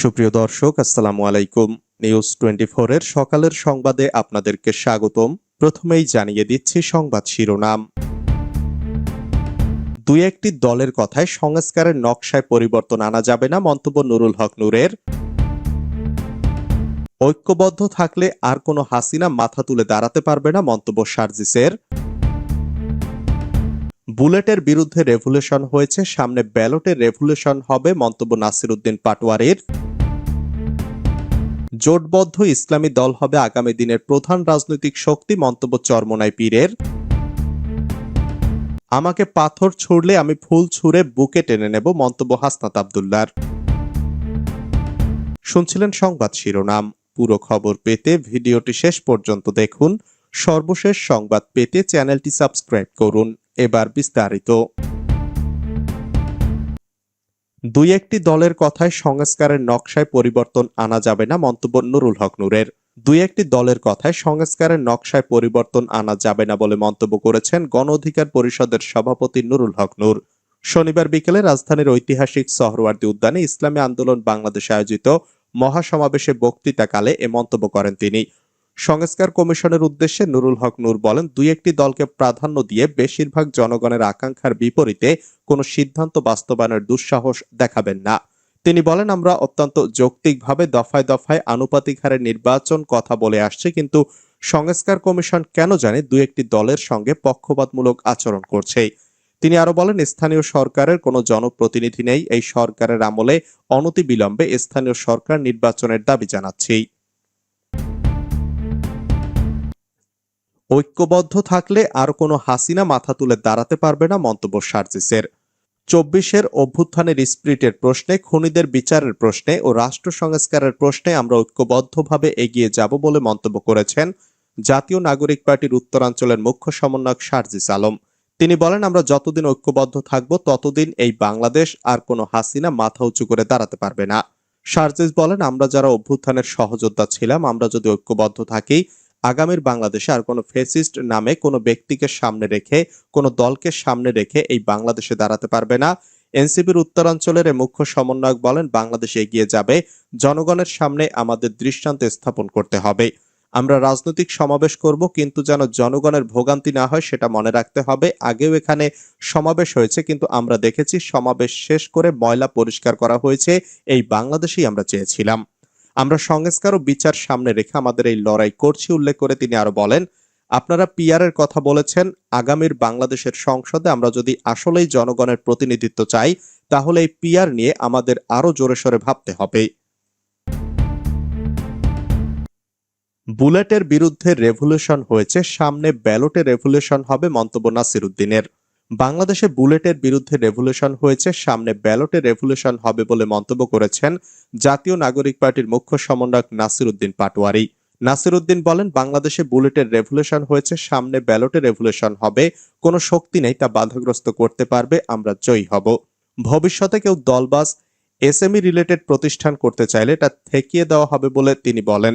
সুপ্রিয় দর্শক, আসসালামু আলাইকুম। নিউজ টোয়েন্টি এর সকালের সংবাদে আপনাদেরকে স্বাগতম। প্রথমেই জানিয়ে দিচ্ছি সংবাদ শিরোনাম। দুই একটি দলের কথায় সংস্কারের নকশায় পরিবর্তন আনা যাবে না মন্তব্য নুরুল হক নূরের। ঐক্যবদ্ধ থাকলে আর কোনো হাসিনা মাথা তুলে দাঁড়াতে পারবে না মন্তব্য সার্জিসের। বুলেটের বিরুদ্ধে রেভুলেশন হয়েছে, সামনে ব্যালটের রেভুলেশন হবে মন্তব্য নাসিরুদ্দিন পাটোয়ারির। জোটবদ্ধ ইসলামী দল হবে আগামী দিনের প্রধান রাজনৈতিক শক্তি, মন্তব্য চরমনাই পীরের। আমাকে পাথর ছুড়লে আমি ফুল ছুঁড়ে বুকে টেনে নেব, মন্তব্য হাসনাত আবদুল্লার শুনছিলেন সংবাদ শিরোনাম। পুরো খবর পেতে ভিডিওটি শেষ পর্যন্ত দেখুন। সর্বশেষ সংবাদ পেতে চ্যানেলটি সাবস্ক্রাইব করুন। এবার বিস্তারিত। দুই একটি দলের কথায় সংস্কারের নকশায় পরিবর্তন আনা যাবে না মন্তব্য নুরুল হক নূরের। দুই একটি দলের কথায় সংস্কারের নকশায় পরিবর্তন আনা যাবে না বলে মন্তব্য করেছেন গণ অধিকার পরিষদের সভাপতি নুরুল হক নূর। শনিবার বিকেলে রাজধানীর ঐতিহাসিক সহরওয়ার্দী উদ্যানে ইসলামী আন্দোলন বাংলাদেশ আয়োজিত মহাসমাবেশে বক্তৃতাকালে এ মন্তব্য করেন তিনি। সংস্কার কমিশনের উদ্দেশ্যে নুরুল হক নূর বলেন, দুই একটি দলকে প্রাধান্য দিয়ে বেশিরভাগ জনগণের আকাঙ্ক্ষার বিপরীতে কোনো সিদ্ধান্ত বাস্তবায়নের দুঃসাহস দেখাবেন না। তিনি বলেন, আমরা অত্যন্ত যৌক্তিকভাবে দফায় দফায় আনুপাতিক হারে নির্বাচন কথা বলে আসছে, কিন্তু সংস্কার কমিশন কেন জানে দুই একটি দলের সঙ্গে পক্ষপাতমূলক আচরণ করছে। তিনি আরও বলেন, স্থানীয় সরকারের কোনো জনপ্রতিনিধি নেই, এই সরকারের আমলে অনতিবিলম্বে স্থানীয় সরকার নির্বাচনের দাবি জানাচ্ছি ঐক্যবদ্ধ থাকলে আর কোনো হাসিনা মাথা তুলে দাঁড়াতে পারবে না মন্তব্য সার্জিসের। চব্বিশের অভ্যুত্থানের স্পিরিটের প্রশ্নে, খুনিদের বিচারের প্রশ্নে ও রাষ্ট্র সংস্কারের প্রশ্নে আমরা ঐক্যবদ্ধভাবে এগিয়ে যাব বলে মন্তব্য করেছেন জাতীয় নাগরিক পার্টির উত্তরাঞ্চলের মুখ্য সমন্বয়ক সার্জিস আলম। তিনি বলেন, আমরা যতদিন ঐক্যবদ্ধ থাকব, ততদিন এই বাংলাদেশ আর কোনো হাসিনা মাথা উঁচু করে দাঁড়াতে পারবে না। সার্জিস বলেন, আমরা যারা অভ্যুত্থানের সহযোদ্ধা ছিলাম, আমরা যদি ঐক্যবদ্ধ থাকি আগামীর বাংলাদেশে আর কোনো ফেসিস্ট নামে কোনো ব্যক্তিকে সামনে রেখে, কোনো দলকে সামনে রেখে এই বাংলাদেশে দাঁড়াতে পারবে না। এনসিপির উত্তরাঞ্চলের মুখ্য সমন্বয়ক বলেন, বাংলাদেশ এগিয়ে যাবে, জনগণের সামনে আমাদের দৃষ্টান্ত স্থাপন করতে হবে। আমরা রাজনৈতিক সমাবেশ করব, কিন্তু যেন জনগণের ভোগান্তি না হয় সেটা মনে রাখতে হবে। আগেও এখানে সমাবেশ হয়েছে, কিন্তু আমরা দেখেছি সমাবেশ শেষ করে ময়লা পরিষ্কার করা হয়েছে। এই বাংলাদেশেই আমরা চেয়েছিলাম। আমরা সংস্কার ও বিচার সামনে রেখে আমাদের এই লড়াই করছি, উল্লেখ করে তিনি আরও বলেন, আপনারা পিয়ারের কথা বলেছেন, আগামীর বাংলাদেশের সংসদে আমরা যদি আসলেই জনগণের প্রতিনিধিত্ব চাই, তাহলে এই পিয়ার নিয়ে আমাদের আরও জোরে সোরে ভাবতে হবে। বুলেটের বিরুদ্ধে রেভুলেশন হয়েছে, সামনে ব্যালটে রেভুলেশন হবে মন্তব্য নাসিরুদ্দিনের। বাংলাদেশে বুলেটের বিরুদ্ধে রেভুলেশন হয়েছে, সামনে ব্যালটে রেভুলেশন হবে বলে মন্তব্য করেছেন জাতীয় নাগরিক পার্টির মুখ্য সমন্বয়ক নাসিরুদ্দিন পাটোয়ারি। নাসিরুদ্দিন বলেন, বাংলাদেশে বুলেটের রেভুলেশন হয়েছে, সামনে ব্যালটে রেভুলেশন হবে, কোনো শক্তি নেই তা বাধাগ্রস্ত করতে পারবে, আমরা জয়ী হব। ভবিষ্যতে কেউ দলবাস এসএমই রিলেটেড প্রতিষ্ঠান করতে চাইলে তা ঠেকিয়ে দেওয়া হবে বলে তিনি বলেন।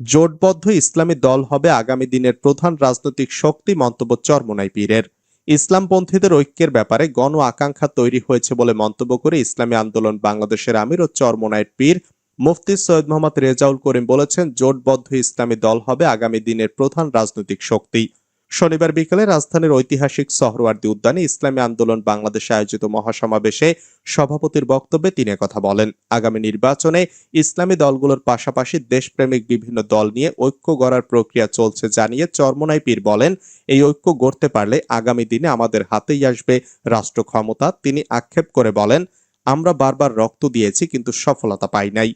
জোটবদ্ধ ইসলামী দল হবে আগামী দিনের প্রধান রাজনৈতিক শক্তি মন্তব্য চরমোনাই পীরের। ইসলামপন্থীদের ঐক্যের ব্যাপারে গণ আকাঙ্ক্ষা তৈরি হয়েছে বলে মন্তব্য করে ইসলামী আন্দোলন বাংলাদেশের আমির ও চরমনাইয়ের পীর মুফতি সৈয়দ মোহাম্মদ রেজাউল করিম বলেছেন, জোটবদ্ধ ইসলামী দল হবে আগামী দিনের প্রধান রাজনৈতিক শক্তি। শনিবার বিকেলে রাজধানীর ঐতিহাসিক সহরওয়ার্দী উদ্যানে ইসলামী আন্দোলন বাংলাদেশে আয়োজিত মহাসমাবেশে সভাপতির বক্তব্যে তিনি কথা বলেন। আগামী নির্বাচনে ইসলামী দলগুলোর পাশাপাশি দেশপ্রেমিক বিভিন্ন দল নিয়ে ঐক্য গড়ার প্রক্রিয়া চলছে জানিয়ে চরমনাই পীর বলেন, এই ঐক্য গড়তে পারলে আগামী দিনে আমাদের হাতেই আসবে রাষ্ট্র ক্ষমতা তিনি আক্ষেপ করে বলেন, আমরা বারবার রক্ত দিয়েছি কিন্তু সফলতা পাই নাই।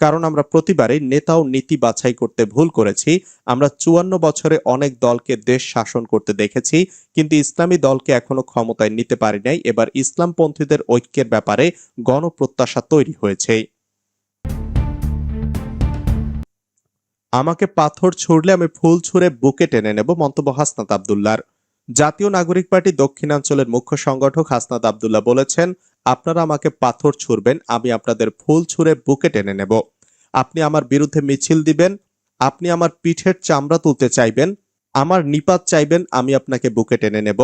কারণ আমরা প্রতিবারই নেতা ও নীতি বাছাই করতে ভুল করেছি। আমরা চুয়ান্ন বছরে অনেক দলকে দেশ শাসন করতে দেখেছি, কিন্তু ইসলামী দলকে এখনও ক্ষমতায় নিতে পারি নাই। এবার ইসলামপন্থীদের ঐক্যের ব্যাপারে গণপ্রত্যাশা তৈরি হয়েছে। আমাকে পাথর ছুড়লে আমি ফুল ছুঁড়ে বুকে টেনে নেব, মন্তব্য হাসনাত আবদুল্লার। জাতীয় নাগরিক পার্টি দক্ষিণাঞ্চলের মুখ্য সংগঠক হাসনাত আবদুল্লাহ বলেছেন, আপনারা আমাকে পাথর ছুড়বেন, আমি আপনাদের ফুল ছুঁড়ে বুকে টেনে নেব। আপনি আমার বিরুদ্ধে মিছিল দিবেন, আপনি আমার পিঠের চামড়া তুলতে চাইবেন, আমার নিপাত চাইবেন, আমি আপনাকে বুকে টেনে নেব।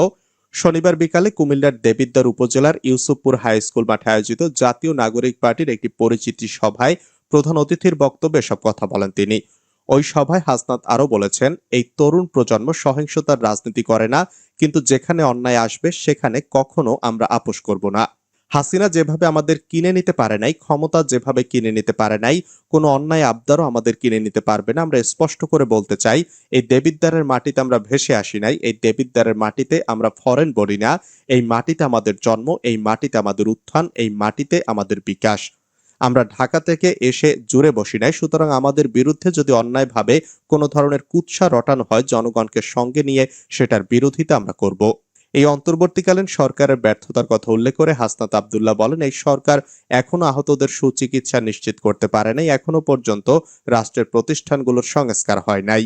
শনিবার বিকালে কুমিল্লার দেবিদ্বার উপজেলার ইউসুফপুর হাই স্কুল মাঠে আয়োজিত জাতীয় নাগরিক পার্টির একটি পরিচিতি সভায় প্রধান অতিথির বক্তব্যে সব কথা বলেন তিনি। ওই সভায় হাসনাত আরও বলেছেন, এই তরুণ প্রজন্ম সহিংসতার রাজনীতি করে না, কিন্তু যেখানে অন্যায় আসবে, সেখানে কখনো আমরা আপোষ করব না। হাসিনা যেভাবে আমাদের কিনে নিতে পারে নাই, ক্ষমতা যেভাবে কিনে নিতে পারে নাই, কোনো অন্যায় আবদারও আমাদের কিনে নিতে পারবে না। আমরা স্পষ্ট করে বলতে চাই, এই দেবিদ্বারের মাটিতে আমরা ভেসে আসি নাই, এই দেবিদ্বারের মাটিতে আমরা ফরেন বলি না, এই মাটিতে আমাদের জন্ম, এই মাটিতে আমাদের উত্থান, এই মাটিতে আমাদের বিকাশ। আমরা ঢাকা থেকে এসে জুড়ে বসি নাই। সুতরাং আমাদের বিরুদ্ধে যদি অন্যায়ভাবে কোনো ধরনের কুৎসা রটানো হয়, জনগণকে সঙ্গে নিয়ে সেটার বিরোধিতা আমরা করব। এই অন্তর্বর্তীকালীন সরকারের ব্যর্থতার কথা উল্লেখ করে হাসনাত আবদুল্লাহ বলেন, এই সরকার এখনও আহতদের সুচিকিৎসা নিশ্চিত করতে পারে নাই। এখনও পর্যন্ত রাষ্ট্রের প্রতিষ্ঠানগুলোর সংস্কার হয় নাই।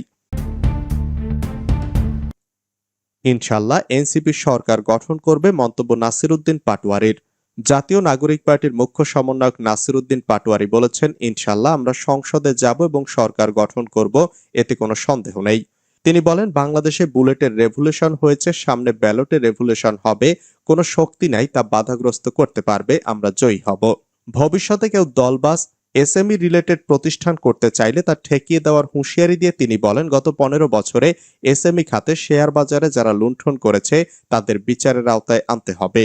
ইনশাল্লাহ এনসিপি সরকার গঠন করবে মন্তব্য নাসির উদ্দিন পাটোয়ারির। জাতীয় নাগরিক পার্টির মুখ্য সমন্বয়ক নাসির উদ্দিন পাটোয়ারি বলেছেন ইনশাল্লাহ আমরা সংসদে যাব এবং সরকার গঠন করব, এতে কোনো সন্দেহ নেই। তিনি বলেন, বাংলাদেশে বুলেটের রেভুলেশন হয়েছে, সামনে ব্যালটে রেভুলেশন হবে। কোনো শক্তি নাই, তা বাধাগ্রস্ত করতে পারবে, আমরা জয়ী হব। ভবিষ্যতে কেউ দলবাস এসএমই রিলেটেড প্রতিষ্ঠান করতে চাইলে তা ঠেকিয়ে দেওয়ার হুঁশিয়ারি দিয়ে তিনি বলেন, গত পনেরো বছরে এসএমই খাতে শেয়ার বাজারে যারা লুণ্ঠন করেছে, তাদের বিচারের আওতায় আনতে হবে।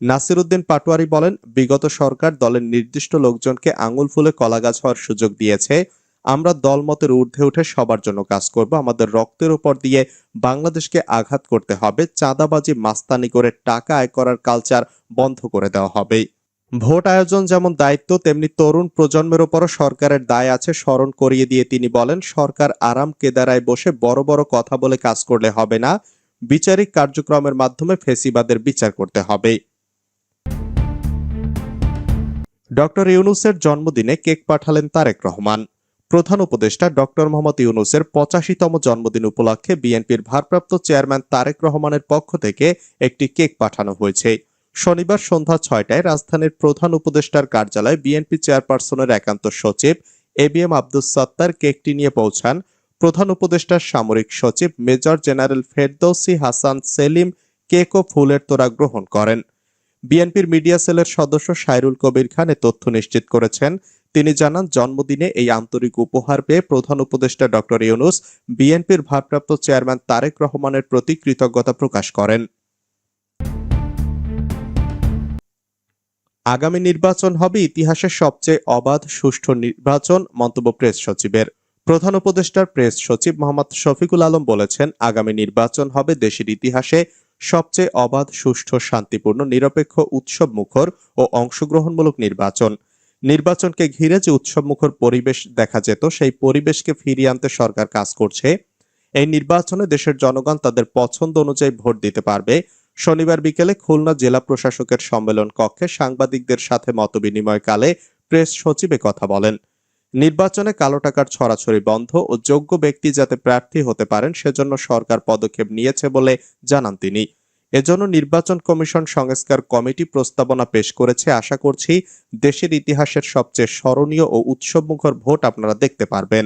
নাসিরুদ্দিন পাটোয়ারি বলেন, বিগত সরকার দলের নির্দিষ্ট লোকজনকে আঙুল ফুলে কলাগাছ হওয়ার সুযোগ দিয়েছে। আমরা দলমতের ঊর্ধ্বে উঠে সবার জন্য কাজ করব। আমাদের রক্তের উপর দিয়ে বাংলাদেশকে আঘাত করতে হবে। চাঁদাবাজি, মাস্তানি করে টাকা আয় করার কালচার বন্ধ করে দেওয়া হবে। ভোট আয়োজন যেমন দায়িত্ব, তেমনি তরুণ প্রজন্মের উপরও সরকারের দায় আছে, স্মরণ করিয়ে দিয়ে তিনি বলেন, সরকার আরাম কেদারায় বসে বড় বড় কথা বলে কাজ করলে হবে না। বিচারিক কার্যক্রমের মাধ্যমে ফেসিবাদের বিচার করতে হবে। ডক্টর ইউনুসের জন্মদিনে কেক পাঠালেন তারেক রহমান। প্রধান উপদেষ্টা ডক্টর মোহাম্মদ ইউনুসের পঁচাশিতম জন্মদিন উপলক্ষে বিএনপির ভারপ্রাপ্ত চেয়ারম্যান তারেক রহমানের পক্ষ থেকে একটি কেক পাঠানো হয়েছে। শনিবার সন্ধ্যা ছয়টায় রাজধানীর প্রধান উপদেষ্টার কার্যালয়ে বিএনপি চেয়ারপারসনের একান্ত সচিব A B M Abdus Sattar কেকটি নিয়ে পৌঁছান। প্রধান উপদেষ্টার সামরিক সচিব major general Ferdousi Hasan Selim cake ও ফুলের তোড়া গ্রহণ করেন। বিএনপির মিডিয়া সেলের সদস্য সাইরুল কবির খান এ তথ্য নিশ্চিত করেছেন। তিনি জানান, জন্মদিনে এই আন্তরিক উপহার পেয়ে প্রধান উপদেষ্টা ডক্টর ইউনুস বিএনপির ভারপ্রাপ্ত চেয়ারম্যান তারেক রহমানের প্রতি কৃতজ্ঞতা প্রকাশ করেন। আগামী নির্বাচন হবে ইতিহাসের সবচেয়ে অবাধ, সুষ্ঠু নির্বাচন, মন্তব্য প্রেস সচিবের। প্রধান উপদেষ্টার প্রেস সচিব মোহাম্মদ শফিকুল আলম বলেছেন, আগামী নির্বাচন হবে দেশের ইতিহাসে সবচেয়ে অবাধ, সুষ্ঠু, শান্তিপূর্ণ, নিরপেক্ষ উৎসব মুখর ও অংশগ্রহণমূলক নির্বাচন। নির্বাচনকে ঘিরে যে উৎসব মুখর পরিবেশ দেখা যেত, সেই পরিবেশকে ফিরিয়ে আনতে সরকার কাজ করছে। এই নির্বাচনে দেশের জনগণ তাদের পছন্দ অনুযায়ী ভোট দিতে পারবে। শনিবার বিকেলে খুলনা জেলা প্রশাসকের সম্মেলন কক্ষে সাংবাদিকদের সাথে মতবিনিময়কালে প্রেস সচিবে কথা বলেন। নির্বাচনে কালো টাকার ছড়াছড়ি বন্ধ ও যোগ্য ব্যক্তি যাতে প্রার্থী হতে পারেন সেজন্য সরকার পদক্ষেপ নিয়েছে বলে জানান তিনি। এজন্য নির্বাচন কমিশন সংস্কার কমিটি প্রস্তাবনা পেশ করেছে। আশা করছি দেশের ইতিহাসের সবচেয়ে স্মরণীয় ও উৎসবমুখর ভোট আপনারা দেখতে পারবেন।